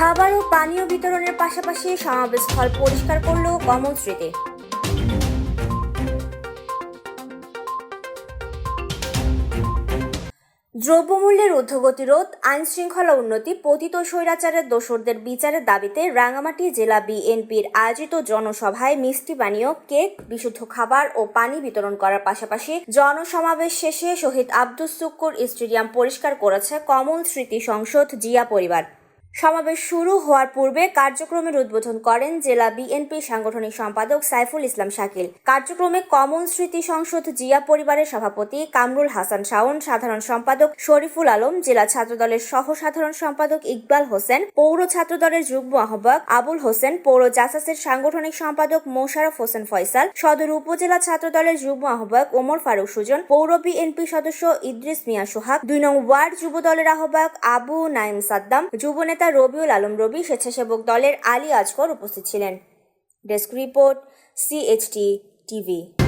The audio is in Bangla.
খাবার ও পানীয় বিতরণের পাশাপাশি সমাবেশস্থল পরিষ্কার করল স্মৃতি দ্রব্যমূল্যের ঊর্ধ্বগতি রোধ আইন শৃঙ্খলা উন্নতি, পতিত স্বৈরাচারের দোসরদের বিচারের দাবিতে রাঙামাটি জেলা বিএনপির আয়োজিত জনসভায় মিষ্টি পানীয়, কেক, বিশুদ্ধ খাবার ও পানি বিতরণ করার পাশাপাশি জনসমাবেশ শেষে শহীদ আব্দুস সুক্কুর স্টেডিয়াম পরিষ্কার করেছে কমল স্মৃতি সংসদ জিয়া পরিবার। সমাবেশ শুরু হওয়ার পূর্বে কার্যক্রমের উদ্বোধন করেন জেলা বিএনপি সাংগঠনিক সম্পাদক সাইফুল ইসলাম শাকিল। কার্যক্রমে কমন স্মৃতি সংসদ জিয়া পরিবারের সভাপতি কামরুল হাসান শাওন, সাধারণ সম্পাদক শরীফুল আলম, জেলা ছাত্রদলের সহ সাধারণ সম্পাদক ইকবাল হোসেন, পৌর ছাত্রদলের যুগ্ম আহ্বায়ক আবুল হোসেন, পৌর জাসাসের সাংগঠনিক সম্পাদক মোশারফ হোসেন ফয়সাল, সদর উপজেলা ছাত্রদলের যুগ্ম আহ্বায়ক ওমর ফারুক সুজন, পৌর বিএনপি সদস্য ইদ্রিস মিয়া সোহাগ, দুই নং ওয়ার্ড যুব দলের আহ্বায়ক আবু নাইম সাদ্দাম যুবনেতা রবিউল আলম রবি স্বেচ্ছাসেবক দলের আলী আজকর উপস্থিত ছিলেন। Desk report CHT TV